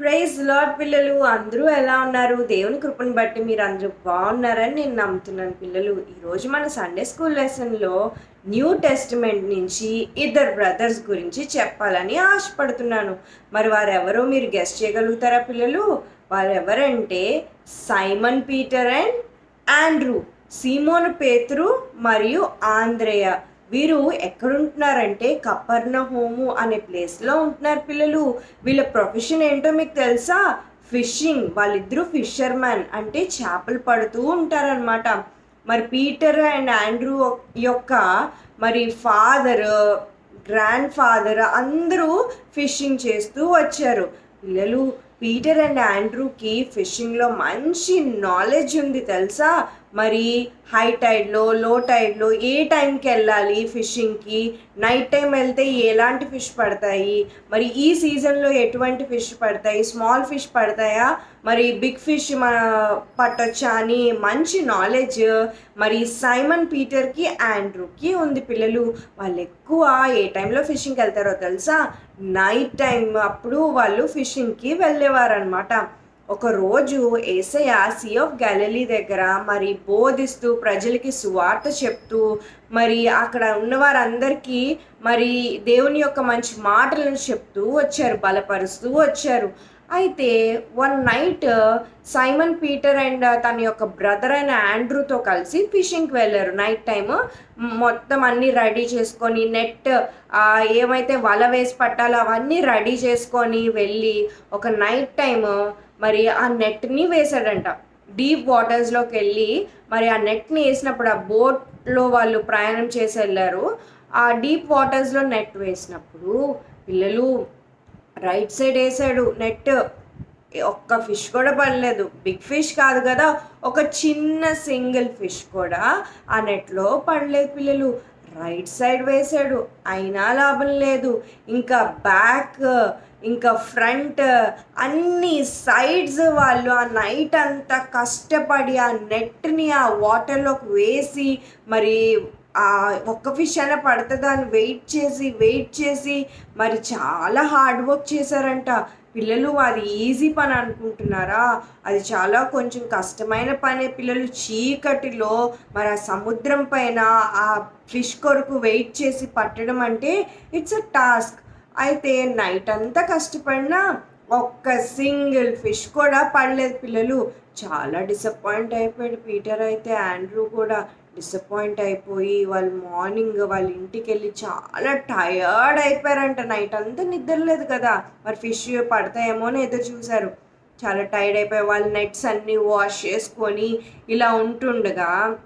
Praise lord పిల్లలు అందరూ ఎలా ఉన్నారు? దేవుని కృపను బట్టి మీరు అందరూ బాగున్నారని నేను నమ్ముతున్నాను పిల్లలు. ఈరోజు మన సండే స్కూల్ లెసన్లో న్యూ టెస్టిమెంట్ నుంచి ఇద్దరు బ్రదర్స్ గురించి చెప్పాలని ఆశపడుతున్నాను. మరి వారెవరో మీరు గెస్ట్ చేయగలుగుతారా పిల్లలు? వారెవరంటే సైమన్ పీటర్ అండ్ ఆండ్రూ సీమోన్ పేతురు మరియు ఆంద్రేయ వీరు ఎక్కడుంటున్నారంటే కపర్ణ హోము అనే ప్లేస్లో ఉంటున్నారు పిల్లలు. వీళ్ళ ప్రొఫెషన్ ఏంటో మీకు తెలుసా? ఫిషింగ్ వాళ్ళిద్దరూ ఫిషర్మెన్ అంటే చేపలు పడుతూ ఉంటారనమాట మరి పీటర్ అండ్ ఆండ్రూ యొక్క మరి ఫాదర్ గ్రాండ్ ఫాదర్ అందరూ ఫిషింగ్ చేస్తూ వచ్చారు. పిల్లలు పీటర్ అండ్ ఆండ్రూకి ఫిషింగ్లో మంచి నాలెడ్జ్ ఉంది తెలుసా? మరి హై టైడ్లో లో టైడ్లో ఏ టైంకి వెళ్ళాలి ఫిషింగ్కి నైట్ టైం వెళ్తే ఎలాంటి ఫిష్ పడతాయి? మరి ఈ సీజన్లో ఎటువంటి ఫిష్ పడతాయి? స్మాల్ ఫిష్ పడతాయా? మరి బిగ్ ఫిష్ పట్టొచ్చా అని మంచి నాలెడ్జ్ మరి సైమన్ పీటర్కి ఆండ్రూకి ఉంది పిల్లలు. వాళ్ళు ఎక్కువ ఏ టైంలో ఫిషింగ్కి వెళ్తారో తెలుసా? నైట్ టైం అప్పుడు వాళ్ళు ఫిషింగ్కి వెళ్ళేవారనమాట ఒకరోజు ఏసయ ఏసయ్య సీ ఆఫ్ గ్యాలరీ దగ్గర మరి బోధిస్తూ ప్రజలకి సువార్త చెప్తూ మరి అక్కడ ఉన్న వారందరికీ మరి దేవుని యొక్క మంచి మాటలను చెప్తూ వచ్చారు బలపరుస్తూ వచ్చారు. అయితే one night Simon Peter and తన యొక్క బ్రదర్ అయిన ఆండ్రూతో కలిసి ఫిషింగ్కి వెళ్ళారు. నైట్ టైం మొత్తం అన్నీ రెడీ చేసుకొని నెట్ ఏమైతే వల వేసి పట్టాలో అవన్నీ రెడీ చేసుకొని వెళ్ళి ఒక నైట్ టైం మరి ఆ నెట్ని వేశాడంట. డీప్ వాటర్స్లోకి వెళ్ళి మరి ఆ నెట్ని వేసినప్పుడు ఆ బోట్లో వాళ్ళు ప్రయాణం చేసి వెళ్ళారు. ఆ డీప్ వాటర్స్లో నెట్ వేసినప్పుడు పిల్లలు రైట్ సైడ్ వేసాడు నెట్. ఒక్క ఫిష్ కూడా పడలేదు. బిగ్ ఫిష్ కాదు కదా ఒక చిన్న సింగిల్ ఫిష్ కూడా ఆ నెట్లో పడలేదు పిల్లలు. రైట్ సైడ్ వేసాడు. అయినా లాభం లేదు. ఇంకా బ్యాక్ ఇంకా ఫ్రంట్ అన్ని సైడ్స్ వాళ్ళు ఆ నైట్ అంతా కష్టపడి ఆ నెట్ని ఆ వాటర్లోకి వేసి మరి ఆ ఒక్క ఫిష్ అయినా పడుతుందా అని వెయిట్ చేసి వెయిట్ చేసి మరి చాలా హార్డ్ వర్క్ చేశారంట. పిల్లలు అది ఈజీ పని అనుకుంటున్నారా? అది చాలా కొంచెం కష్టమైన పని. పిల్లలు చీకటిలో మరి ఆ సముద్రం పైన ఆ ఫిష్ కొరకు వెయిట్ చేసి పట్టడం అంటే ఇట్స్ అ టాస్క్ అయితే నైట్ అంతా కష్టపడినా ఒక్క సింగిల్ ఫిష్ కూడా పడలేదు పిల్లలు. చాలా డిసప్పాయింట్ అయిపోయాడు పీటర్ అయితే. ఆండ్రూ కూడా డిసప్పాయింట్ అయిపోయి వాళ్ళు మార్నింగ్ వాళ్ళ ఇంటికి వెళ్ళి చాలా టయర్డ్ అయిపోయారంట. నైట్ అంతా నిద్రలేదు కదా. మరి ఫిష్ పడతాయేమో అని ఎదురు చూశారు. చాలా టైర్డ్ అయిపోయి వాళ్ళు నెట్స్ అన్నీ వాష్ చేసుకొని ఇలా ఉంటుండగా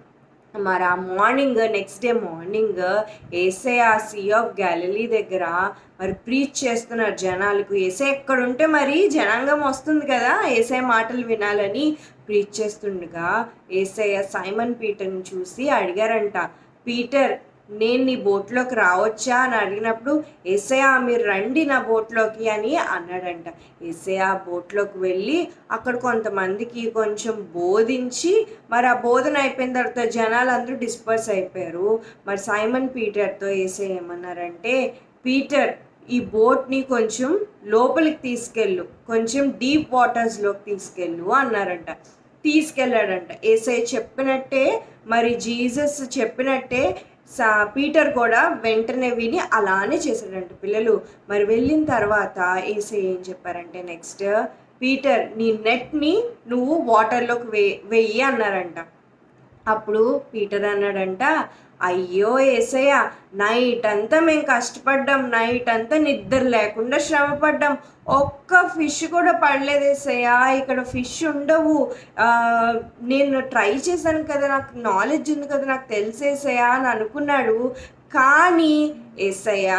మరి ఆ మార్నింగ్ నెక్స్ట్ డే మార్నింగ్ ఏసే ఆ సీ ఆఫ్ గ్యాలరీ దగ్గర మరి ప్రీచ్ చేస్తున్నారు జనాలకు. ఏసే ఎక్కడ ఉంటే మరి జనాంగం వస్తుంది కదా ఏసే మాటలు వినాలని ప్రీచ్ చేస్తుండగా ఏసయ్య సైమన్ పీటర్ని చూసి అడిగారంట పీటర్ నేను నీ బోట్లోకి రావచ్చా అని అడిగినప్పుడు ఎస్ఐయా మీరు రండి నా బోట్లోకి అని అన్నాడంట. ఎస్ఐయా ఆ బోట్లోకి వెళ్ళి అక్కడ కొంతమందికి కొంచెం బోధించి మరి ఆ బోధన అయిపోయిన తర్వాత జనాలు అందరూ డిస్పర్స్ అయిపోయారు. మరి సైమన్ పీటర్తో ఏసే ఏమన్నారంటే పీటర్ ఈ బోట్ని కొంచెం లోపలికి తీసుకెళ్ళు కొంచెం డీప్ వాటర్స్లోకి తీసుకెళ్ళు అన్నారంట. తీసుకెళ్ళాడంట. ఏసై చెప్పినట్టే మరి జీసస్ చెప్పినట్టే సా పీటర్ కూడా వెంటనే విని అలానే చేశాడంట. పిల్లలు మరి వెళ్ళిన తర్వాత ఏసే ఏం చెప్పారంటే నెక్స్ట్ పీటర్ నీ నెట్ని నువ్వు వాటర్లోకి వే వెయ్యి అన్నారంట. అప్పుడు పీటర్ అన్నాడంట అయ్యో ఏసయ్య నైట్ అంతా మేము కష్టపడ్డాం నైట్ అంతా నిద్ర లేకుండా శ్రమ పడ్డాం ఒక్క ఫిష్ కూడా పడలేదు ఏసయ్య ఇక్కడ ఫిష్ ఉండవు. నేను ట్రై చేశాను కదా నాకు నాలెడ్జ్ ఉంది కదా నాకు తెలిసేసయ్యా అని అనుకున్నాడు. కానీ ఏసయ్య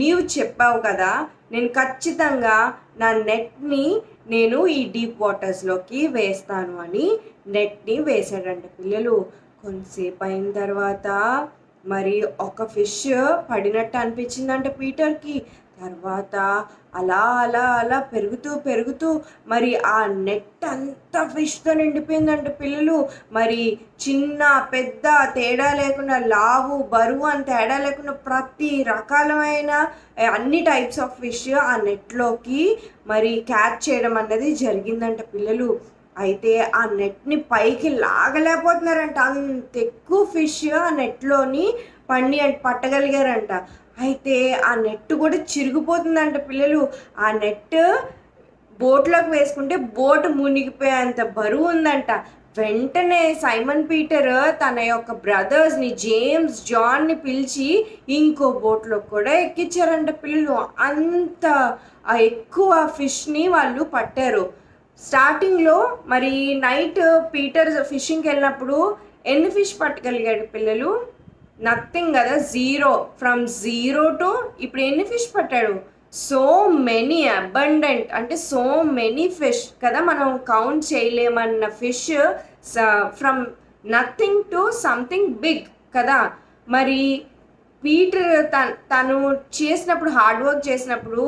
నీవు చెప్పావు కదా నేను ఖచ్చితంగా నా నెట్ని నేను ఈ డీప్ వాటర్స్లోకి వేస్తాను అని నెట్ని వేశాడంట పిల్లలు. కొంతసేపు అయిన తర్వాత మరి ఒక ఫిష్ పడినట్టు అనిపించిందంట పీటర్కి. తర్వాత అలా అలా అలా పెరుగుతూ పెరుగుతూ మరి ఆ నెట్ అంతా ఫిష్తో నిండిపోయిందంట పిల్లలు. మరి చిన్న పెద్ద తేడా లేకుండా లావు బరువు అని తేడా లేకుండా ప్రతి రకాలమైన అన్ని టైప్స్ ఆఫ్ ఫిష్ ఆ నెట్లోకి మరి క్యాచ్ చేయడం అన్నది జరిగిందంట పిల్లలు. అయితే ఆ నెట్ని పైకి లాగలేకపోతున్నారంట. అంత ఎక్కువ ఫిష్ ఆ నెట్లోని పండి పట్టగలిగారంట. అయితే ఆ నెట్ కూడా చిరిగిపోతుందంట పిల్లలు. ఆ నెట్ బోట్లోకి వేసుకుంటే బోట్ మునిగిపోయేంత బరువు ఉందంట. వెంటనే సైమన్ పీటర్ తన యొక్క బ్రదర్స్ని జేమ్స్ జాన్ని పిలిచి ఇంకో బోట్లో కూడా ఎక్కించారంట పిల్లలు. అంత ఎక్కువ ఫిష్ని వాళ్ళు పట్టారు. స్టార్టింగ్లో మరి నైట్ పీటర్ ఫిషింగ్కి వెళ్ళినప్పుడు ఎన్ని ఫిష్ పట్టగలిగాడు పిల్లలు? నథింగ్ కదా జీరో. ఫ్రమ్ జీరో టు ఇప్పుడు ఎన్ని ఫిష్ పట్టాడు? So many abundant. అంటే సో మెనీ ఫిష్ కదా మనం count చేయలేమన్న fish from nothing to something big కదా. మరి పీటర్ తను తను చేసినప్పుడు హార్డ్ వర్క్ చేసినప్పుడు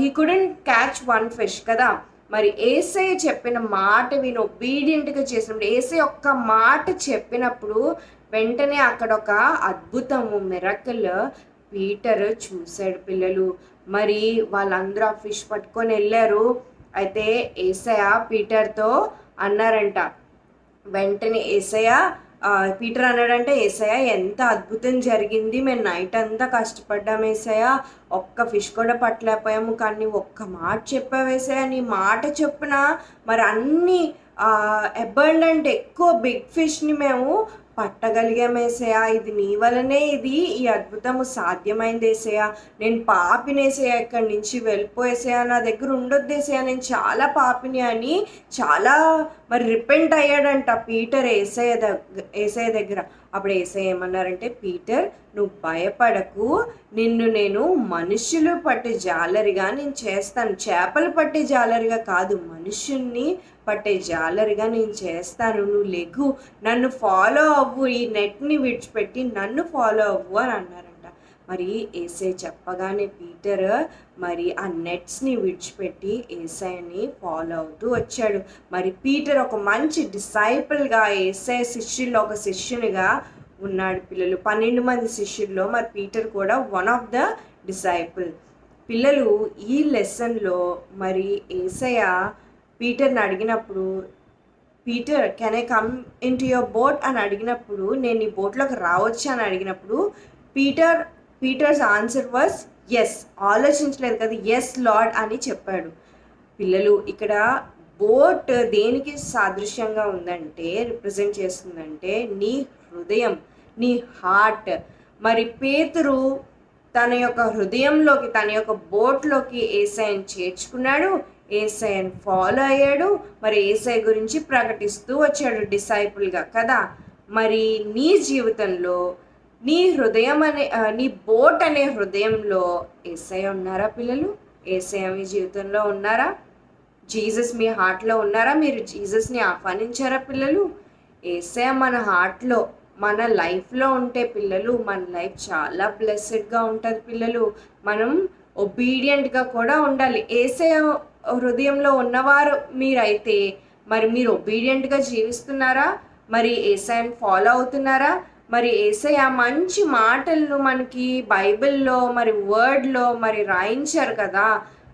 he couldn't catch one fish కదా. మరి ఏసై చెప్పిన మాట విని. ఒబీడియంట్గా చేసినప్పుడు ఏసై ఒక్క మాట చెప్పినప్పుడు వెంటనే అక్కడ ఒక అద్భుతము మిరకల్ పీటర్ చూశాడు పిల్లలు. మరి వాళ్ళందరూ ఆ ఫిష్ పట్టుకొని వెళ్ళారు. అయితే ఏసయ పీటర్తో అన్నారంట వెంటనే ఏసయ పీటర్ అన్నాడంటే ఏసయ్య ఎంత అద్భుతం జరిగింది. మేము నైట్ అంతా కష్టపడ్డాం ఏసయ్య. ఒక్క ఫిష్ కూడా పట్టలేకపోయాము. కానీ ఒక్క మాట చెప్పావేసయ నీ మాట చెప్పున మరి అన్ని అబండెంట్ ఎక్కువ బిగ్ ఫిష్ని మేము పట్టగలిగామేసయా ఇది నీ వలనే ఇది. ఈ అద్భుతము సాధ్యమైందేసయా నేను పాపినేసయా ఇక్కడి నుంచి వెళ్ళిపోయేసయా నా దగ్గర ఉండొద్దేసయా నేను చాలా పాపిని అని చాలా మరి రిపెంట్ అయ్యాడంట పీటర్ ఏసయ్య దగ్గర ఏసయ్య దగ్గర. అప్పుడు ఏసయ్య ఏమన్నారంటే పీటర్ నువ్వు భయపడకు. నిన్ను నేను మనుషులు పట్టే జాలరిగా నేను చేస్తాను. చేపలు పట్టే జాలరిగా కాదు మనుషుల్ని పట్టే జాలరిగా నేను చేస్తాను. నువ్వు లెగు. నన్ను ఫాలో అవ్వు. ఈ నెట్ని విడిచిపెట్టి నన్ను ఫాలో అవ్వు అని అన్నారు. మరి ఏసై చెప్పగానే పీటర్ మరి ఆ నెట్స్ని విడిచిపెట్టి ఏసైని ఫాలో అవుతూ వచ్చాడు. మరి పీటర్ ఒక మంచి డిసైపుల్గా ఏసై శిష్యుల్లో ఒక శిష్యునిగా ఉన్నాడు పిల్లలు. పన్నెండు మంది శిష్యుల్లో మరి పీటర్ కూడా వన్ ఆఫ్ ద డిసైపుల్. పిల్లలు ఈ లెసన్లో మరి ఏసయ పీటర్ని అడిగినప్పుడు Peter can I come in to your boat అని అడిగినప్పుడు నేను ఈ బోట్లోకి రావచ్చు అని అడిగినప్పుడు Peter Peter's answer was yes ఆలోచించలేదు కదా ఎస్ లార్డ్ అని చెప్పాడు. పిల్లలు ఇక్కడ బోట్ దేనికి సాదృశ్యంగా ఉందంటే రిప్రజెంట్ చేస్తుందంటే నీ హృదయం నీ హార్ట్ మరి పేతురు తన యొక్క హృదయంలోకి తన యొక్క బోట్లోకి ఏసైని చేర్చుకున్నాడు. ఏసైని ఫాలో అయ్యాడు. మరి ఏసై గురించి ప్రకటిస్తూ వచ్చాడు డిసైపుల్గా కదా? మరి నీ జీవితంలో నీ హృదయం అనే నీ బోట్ అనే హృదయంలో ఏసై ఉన్నారా పిల్లలు? ఏసై మీ జీవితంలో ఉన్నారా? జీసస్ మీ హార్ట్లో ఉన్నారా? మీరు జీసస్ని ఆహ్వానించారా పిల్లలు? ఏసఐ మన హార్ట్లో మన లైఫ్లో ఉంటే పిల్లలు మన లైఫ్ చాలా బ్లెస్సెడ్గా ఉంటుంది పిల్లలు. మనం ఒబీడియంట్గా కూడా ఉండాలి. ఏసఐ హృదయంలో ఉన్నవారు మీరైతే మరి మీరు ఒబీడియంట్గా జీవిస్తున్నారా? మరి ఏసఐని ఫాలో అవుతున్నారా? మరి ఏసయ మంచి మాటలను మనకి బైబిల్లో మరి వర్డ్లో మరి రాయించారు కదా.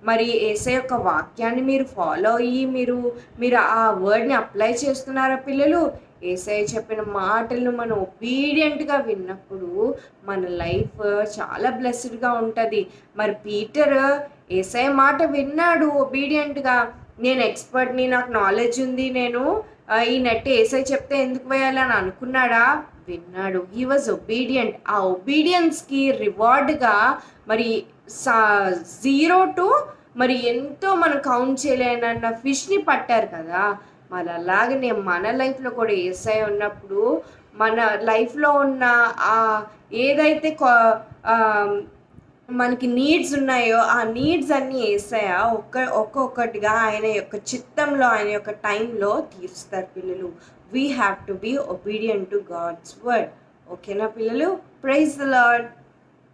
మరి ఏసై యొక్క వాక్యాన్ని మీరు ఫాలో అయ్యి మీరు మీరు ఆ వర్డ్ని అప్లై చేస్తున్నారా పిల్లలు? ఏసై చెప్పిన మాటలను మనం ఒబీడియంట్గా విన్నప్పుడు మన లైఫ్ చాలా బ్లెస్డ్గా ఉంటుంది. మరి పీటర్ ఏసై మాట విన్నాడు ఒబీడియంట్గా నేను ఎక్స్పర్ట్ని నాకు నాలెడ్జ్ ఉంది నేను ఈ నెట్ ఏసై చెప్తే ఎందుకు వేయాలని అనుకున్నాడా? విన్నాడు. హీ వాజ్ ఒబీడియంట్ ఆ ఒబీడియన్స్కి రివార్డ్గా మరి సా జీరో టు మరి ఎంతో మనం కౌంట్ చేయలేనన్న ఫిష్ని పట్టారు కదా. మరి అలాగనే మన లైఫ్లో కూడా ఏసై ఉన్నప్పుడు మన లైఫ్లో ఉన్న ఆ ఏదైతే మనకి నీడ్స్ ఉన్నాయో ఆ నీడ్స్ అన్నీ వేసాయా ఒక్క ఒక్కొక్కటిగా ఆయన యొక్క చిత్తంలో ఆయన యొక్క టైంలో తీరుస్తారు పిల్లలు. We have to be obedient to God's word ఓకేనా పిల్లలు? Praise the lord